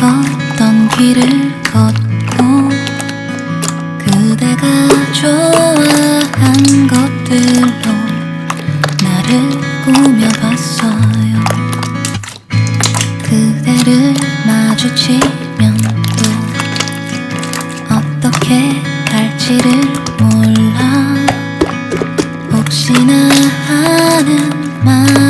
걷던 길을 걷고 그대가 좋아한 것들로 나를 꾸며봤어요. 그대를 마주치면 또 어떻게 할지를 몰라 혹시나 하는 말